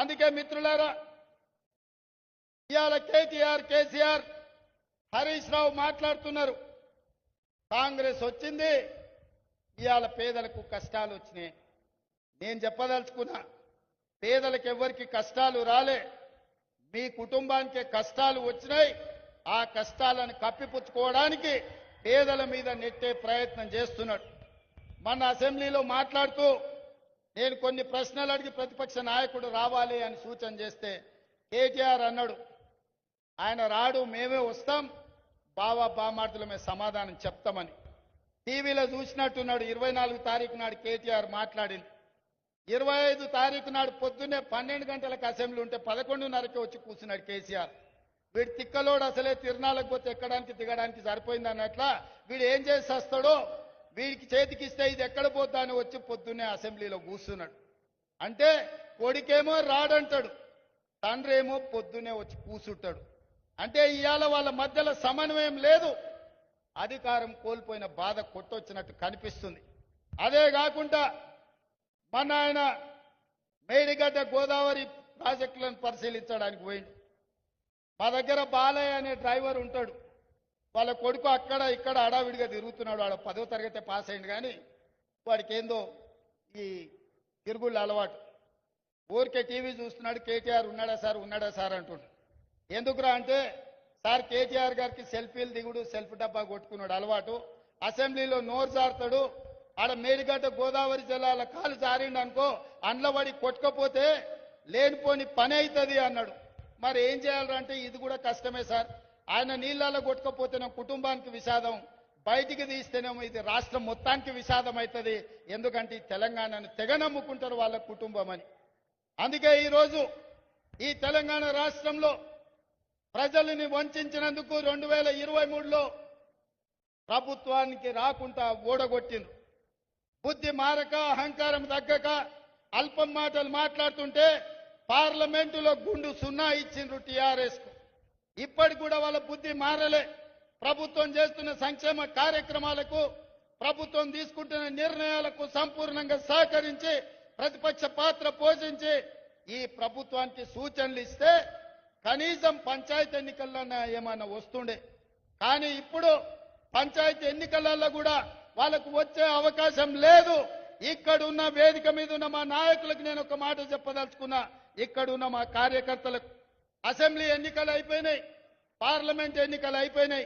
అందుకే మిత్రులారా ఇవాళ కేటీఆర్ కేసీఆర్ హరీష్ రావు మాట్లాడుతున్నారు. కాంగ్రెస్ వచ్చింది ఇవాళ పేదలకు కష్టాలు వచ్చినాయి. నేను చెప్పదలుచుకున్నా పేదలకు ఎవరికి కష్టాలు రాలే. మీ కుటుంబానికి కష్టాలు వచ్చినాయి. ఆ కష్టాలను కప్పిపుచ్చుకోవడానికి పేదల మీద నెట్టే ప్రయత్నం చేస్తున్నాడు. మన అసెంబ్లీలో మాట్లాడుతూ నేను కొన్ని ప్రశ్నలు అడిగి ప్రతిపక్ష నాయకుడు రావాలి అని సూచన చేస్తే కేటీఆర్ అన్నాడు ఆయన రాడు మేమే వస్తాం. బావా బామార్దులమే సమాధానం చెప్తామని. టీవీలో చూసినట్టున్నాడు ఇరవై నాలుగు తారీఖు నాడు కేటీఆర్ మాట్లాడింది. ఇరవై ఐదు తారీఖు నాడు పొద్దున్నే పన్నెండు గంటలకు అసెంబ్లీ ఉంటే పదకొండున్నరకే వచ్చి కూర్చున్నాడు కేసీఆర్. వీడు తిక్కలోడు అసలే తిరణాలకు పోతే ఎక్కడానికి దిగడానికి సరిపోయింది అన్నట్ల వీడు ఏం చేసి వస్తాడో వీడికి చేతికిస్తే ఇది ఎక్కడ పోద్దా అని వచ్చి పొద్దున్నే అసెంబ్లీలో కూర్చున్నాడు. అంటే కొడుకేమో రాడంటాడు తండ్రి ఏమో పొద్దునే వచ్చి కూసుంటాడు అంటే ఇవాళ వాళ్ళ మధ్యలో సమన్వయం లేదు. అధికారం కోల్పోయిన బాధ కొట్టొచ్చినట్టు కనిపిస్తుంది. అదే కాకుండా మన ఆయన మేడిగడ్డ గోదావరి ప్రాజెక్టులను పరిశీలించడానికి పోయిండు. మా దగ్గర బాలయ్య అనే డ్రైవర్ ఉంటాడు. వాళ్ళ కొడుకు అక్కడ ఇక్కడ అడావిడిగా తిరుగుతున్నాడు. వాడు పదో తరగతి పాస్ అయింది కానీ వాడికి ఏందో ఈ తిరుగుళ్ళ అలవాటు. ఊరికే టీవీ చూస్తున్నాడు కేటీఆర్ ఉన్నాడా సార్ ఉన్నాడా సార్ అంటుండు. ఎందుకురా అంటే సార్ కేటీఆర్ గారికి సెల్ఫీలు దిగుడు సెల్ఫ్ డబ్బా కొట్టుకున్నాడు అలవాటు. అసెంబ్లీలో నోరు జారుతాడు. ఆడ మేడిగడ్డ గోదావరి జిల్లాల కాలు జారిండు అనుకో అండ్లబడి కొట్టుకపోతే లేనిపోని పని అవుతుంది అన్నాడు. మరి ఏం చేయాలంటే ఇది కూడా కష్టమే సార్. ఆయన నీళ్ళలో కొట్టుకపోతేనే కుటుంబానికి విషాదం బయటికి తీస్తేనేమో ఇది రాష్ట్రం మొత్తానికి విషాదం అవుతుంది ఎందుకంటే ఈ తెలంగాణను తెగ నమ్ముకుంటారు వాళ్ళ కుటుంబం అని. అందుకే ఈరోజు ఈ తెలంగాణ రాష్ట్రంలో ప్రజల్ని వంచినందుకు రెండు వేల ఇరవై మూడులో ప్రభుత్వానికి రాకుండా ఓడగొట్టింది బుద్ధి మారక అహంకారం తగ్గక అల్పం మాటలు మాట్లాడుతుంటే పార్లమెంటులో గుండు సున్నా ఇచ్చిండ్రు టీఆర్ఎస్కు. ఇప్పటికి కూడా వాళ్ళ బుద్ధి మారలే. ప్రభుత్వం చేస్తున్న సంక్షేమ కార్యక్రమాలకు ప్రభుత్వం తీసుకుంటున్న నిర్ణయాలకు సంపూర్ణంగా సహకరించి ప్రతిపక్ష పాత్ర పోషించి ఈ ప్రభుత్వానికి సూచనలు ఇస్తే కనీసం పంచాయతీ ఎన్నికల్లో ఏమన్నా వస్తుండే. కానీ ఇప్పుడు పంచాయతీ ఎన్నికలలో కూడా వాళ్ళకు వచ్చే అవకాశం లేదు. ఇక్కడ ఉన్న వేదిక మీద ఉన్న మా నాయకులకు నేను ఒక మాట చెప్పదలుచుకున్నా. ఇక్కడ ఉన్న మా కార్యకర్తలకు అసెంబ్లీ ఎన్నికలు అయిపోయినాయి పార్లమెంట్ ఎన్నికలు అయిపోయినాయి.